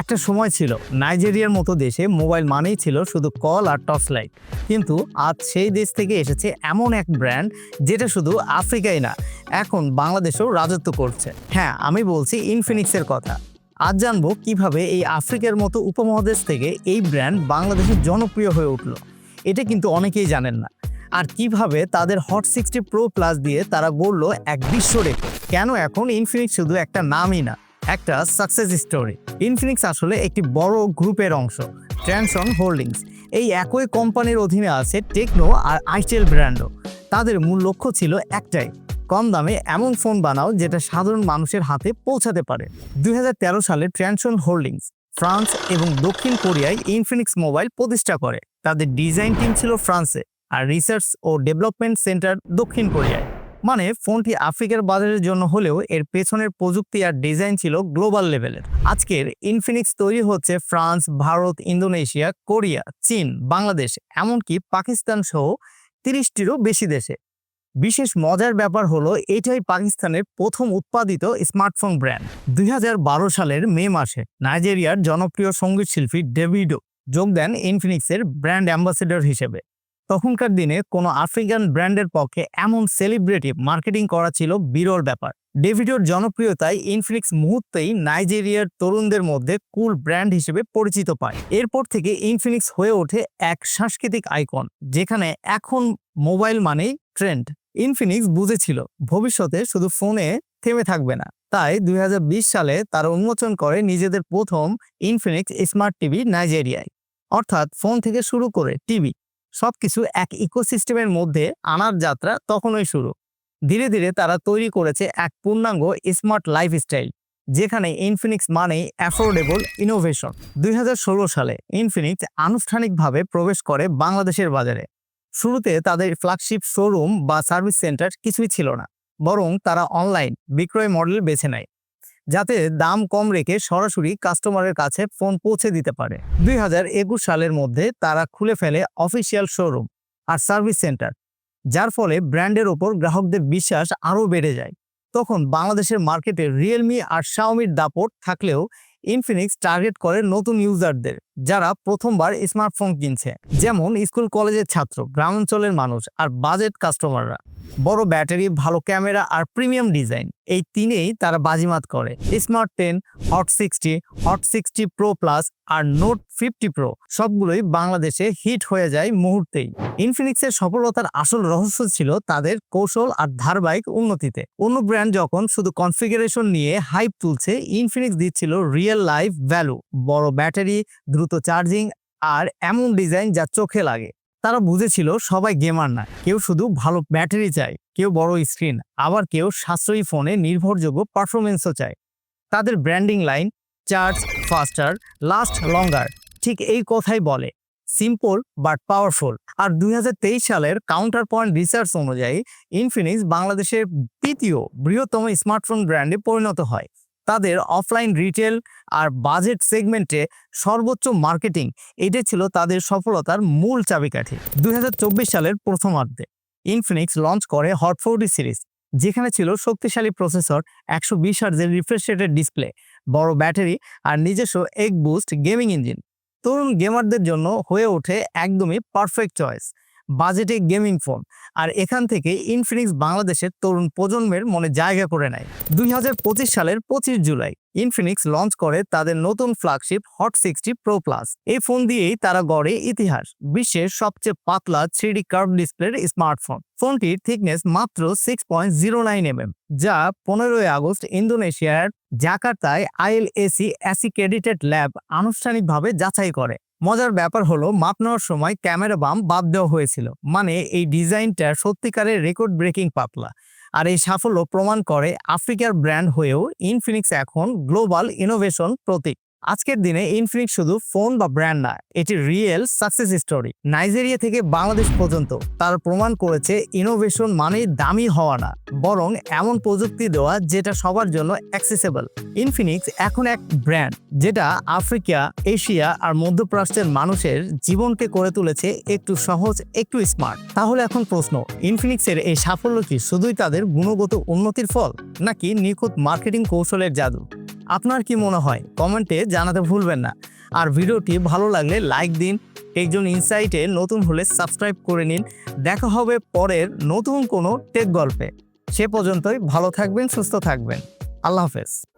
একটা সময় ছিল, নাইজেরিয়ার মতো দেশে মোবাইল মানেই ছিল শুধু কল আর টর্চ লাইট। কিন্তু আজ সেই দেশ থেকে এসেছে এমন এক ব্র্যান্ড যেটা শুধু আফ্রিকায় না, এখন বাংলাদেশেও রাজত্ব করছে। হ্যাঁ আমি বলছি ইনফিনিক্সের কথা। আজ জানব কীভাবে এই আফ্রিকার মতো উপমহাদেশ থেকে এই ব্র্যান্ড বাংলাদেশে জনপ্রিয় হয়ে উঠল। এটা কিন্তু অনেকেই জানেন না। আর কীভাবে তাদের হট সিক্সটি প্রো প্লাস দিয়ে তারা গড়লো এক বিশ্ব রেকর্ড কেন এখন ইনফিনিক্স শুধু একটা নামই না? একটা সাকসেস স্টোরি ইনফিনিক্স আসলে একটি বড় গ্রুপের অংশ ট্রানসন হোল্ডিংস এই একই কোম্পানির অধীনে আছে টেকনো আর আইটেল ব্র্যান্ডও তাদের মূল লক্ষ্য ছিল একটাই, কম দামে এমন ফোন বানাও যেটা সাধারণ মানুষের হাতে পৌঁছাতে পারে। দুই হাজার তেরো সালে ট্রানসন হোল্ডিংস ফ্রান্স এবং দক্ষিণ কোরিয়ায় ইনফিনিক্স মোবাইল প্রতিষ্ঠা করে। তাদের ডিজাইন টিম ছিল ফ্রান্সে আর রিসার্চ ও ডেভেলপমেন্ট সেন্টার দক্ষিণ কোরিয়ায়। মানে ফোনটি আফ্রিকার বাজারের জন্য হলেও এর পেছনের প্রযুক্তি আর ডিজাইন ছিল গ্লোবাল লেভেলের। আজকের ইনফিনিক্স তৈরি হচ্ছে ফ্রান্স, ভারত, ইন্দোনেশিয়া, কোরিয়া, চীন, বাংলাদেশ, এমনকি পাকিস্তান সহ তিরিশটিরও বেশি দেশে। বিশেষ মজার ব্যাপার হলো, এটাই পাকিস্তানের প্রথম উৎপাদিত স্মার্টফোন ব্র্যান্ড। দুই হাজার বারো সালের মে মাসে নাইজেরিয়ার জনপ্রিয় সংগীত শিল্পী ডেভিডো যোগ দেন ইনফিনিক্সের ব্র্যান্ড অ্যাম্বাসেডর হিসেবে। তখনকার দিনে কোনো আফ্রিকান ব্র্যান্ডের পক্ষে এমন সেলিব্রিটি মার্কেটিং করা ছিল বিরল ব্যাপার। ডেভিডোর জনপ্রিয়তায় ইনফিনিক্স মুহূর্তেই নাইজেরিয়ার তরুণদের মধ্যে কুল ব্র্যান্ড হিসেবে পরিচিত পায়। এরপর থেকে ইনফিনিক্স হয়ে ওঠে এক সাংস্কৃতিক আইকন, যেখানে এখন মোবাইল মানেই ট্রেন্ড। ইনফিনিক্স বুঝেছিল, ভবিষ্যতে শুধু ফোনে থেমে থাকবে না। তাই দুই হাজার বিশ সালে তারা উন্মোচন করে নিজেদের প্রথম ইনফিনিক্স স্মার্ট টিভি নাইজেরিয়ায়। অর্থাৎ ফোন থেকে শুরু করে টিভি। সবকিছু এক ইকোসিস্টেমের মধ্যে আনার যাত্রা তখনই শুরু। ধীরে ধীরে তারা তৈরি করেছে এক পূর্ণাঙ্গ স্মার্ট লাইফস্টাইল, যেখানে ইনফিনিক্স মানেই অ্যাফোর্ডেবল ইনোভেশন। দুই হাজার ষোলো সালে ইনফিনিক্স আনুষ্ঠানিকভাবে প্রবেশ করে বাংলাদেশের বাজারে। শুরুতে তাদের ফ্ল্যাগশিপ শোরুম বা সার্ভিস সেন্টার কিছুই ছিল না, বরং তারা অনলাইন বিক্রয় মডেল বেছে নেয়। যাতে দাম কম রেখে সরাসরি কাস্টমারের কাছে ফোন পৌঁছে দিতে পারে। দুই হাজার একুশ সালের মধ্যে তারা খুলে ফেলে অফিসিয়াল শোরুম আর সার্ভিস সেন্টার, যার ফলে ব্র্যান্ডের ওপর গ্রাহকদের বিশ্বাস আরও বেড়ে যায়। তখন বাংলাদেশের মার্কেটে রিয়েলমি আর শাওমির দাপট থাকলেও ইনফিনিক্স টার্গেট করে নতুন ইউজারদের যারা প্রথমবার স্মার্টফোন কিনছে। যেমন স্কুল কলেজের ছাত্র, গ্রামাঞ্চলের মানুষ আর বাজেট কাস্টমাররা। বড় ব্যাটারি, ভালো ক্যামেরা আর প্রিমিয়াম ডিজাইন। এই তিনেই তারা বাজিমাত করে। Smart ten, Hot sixty Hot sixty Pro Plus আর নোট ফিফটি প্রো সবগুলোই বাংলাদেশে হিট হয়ে যায় মুহূর্তেই। ইনফিনিক্সের সফলতার আসল রহস্য ছিল তাদের কৌশল আর ধারাবাহিক উন্নতিতে। অন্য ব্র্যান্ড যখন শুধু কনফিগারেশন নিয়ে হাইপ তুলছে, ইনফিনিক্স দিচ্ছিল রিয়েল লাইফ ভ্যালু। বড় ব্যাটারি, দ্রুত চার্জিং আর এমন ডিজাইন যা চোখে লাগে। তারা বুঝেছিল সবাই গেমার না কেউ শুধু ভালো ব্যাটারি চায়, কেউ বড় স্ক্রিন, আবার কেউ সাশ্রয়ী ফোনে নির্ভরযোগ্য পারফরমেন্সও চায়। তাদের branding line, charge, faster, last longer, ঠিক এই কথাই বলে, সিম্পল বাট পাওয়ারফুল। আর দুই হাজার তেইশ সালের কাউন্টার পয়েন্ট রিসার্চ অনুযায়ী, ইনফিনিক্স বাংলাদেশের তৃতীয় বৃহত্তম স্মার্টফোন ব্র্যান্ডে পরিণত হয়। তাদের অফলাইন রিটেল আর বাজেট সেগমেন্টে সর্বোচ্চ মার্কেটিং এটাই ছিল তাদের সফলতার মূল চাবিকাঠি। দুই হাজার চব্বিশ সালের প্রথমার্ধে ইনফিনিক্স লঞ্চ করে হট সিরিজ যেখানে ছিল শক্তিশালী প্রসেসর একশো বিশ হার্জের রিফ্রেশ রেটের ডিসপ্লে বড় ব্যাটারি আর নিজস্ব এগ বুস্ট গেমিং ইঞ্জিন তরুণ গেমারদের জন্য হয়ে ওঠে একদমই পারফেক্ট চয়েস বাজেটে গেমিং ফোন। আর এখান থেকে ইনফিনিক্স বাংলাদেশের তরুণ প্রজন্মের মনে জায়গা করে নেয়। দুই হাজার পঁচিশ সালের পঁচিশ জুলাই। ইনফিনিক্স লঞ্চ করে তাদের নতুন flagship Hot sixty Pro Plus এই ফোন দিয়েই তারা গড়ে ইতিহাস, বিশ্বের সবচেয়ে পাতলা থ্রিডি কার্ভ ডিসপ্লের স্মার্টফোন ফোনটির থিকনেস মাত্র six point zero nine M M যা পনেরোই আগস্ট ইন্দোনেশিয়ার জাকার্তায় আইএলএসি অ্যাসিক্রেডিটেড ল্যাব আনুষ্ঠানিকভাবে যাচাই করে। মজার ব্যাপার হলো, মাপ নেওয়ার সময় ক্যামেরা বাম বাদ দেওয়া হয়েছিল। মানে এই ডিজাইনটা সত্যিকারের রেকর্ড ব্রেকিং পাতলা। আর এই সাফল্য প্রমাণ করে আফ্রিকার ব্র্যান্ড হয়েও ইনফিনিক্স এখন গ্লোবাল ইনোভেশন প্রতীক। আজকের দিনে ইনফিনিক্স শুধু ফোন বা ব্র্যান্ড না, এটি রিয়েল সাকসেস স্টোরি নাইজেরিয়া থেকে বাংলাদেশ পর্যন্ত তার প্রমাণ করেছে ইনোভেশন মানে দামি হওয়া না, বরং এমন প্রযুক্তি দেওয়া যেটা সবার জন্য অ্যাক্সেসেবল ইনফিনিক্স এখন এক ব্র্যান্ড যেটা আফ্রিকা, এশিয়া আর মধ্যপ্রাচ্যের মানুষের জীবনকে করে তুলেছে একটু সহজ, একটু স্মার্ট তাহলে এখন প্রশ্ন ইনফিনিক্সের এই সাফল্য কি শুধুই তাদের গুণগত উন্নতির ফল, নাকি নিখুঁত মার্কেটিং কৌশলের জাদু? আপনার কি মনে হয়? কমেন্টে জানাতে ভুলবেন না। আর ভিডিওটি ভালো লাগলে লাইক দিন, একজন ইনসাইটে নতুন হলে সাবস্ক্রাইব করে নিন। দেখা হবে পরের নতুন কোনো টেক গল্পে। সে পর্যন্তই ভালো থাকবেন, সুস্থ থাকবেন। আল্লাহ হাফেজ।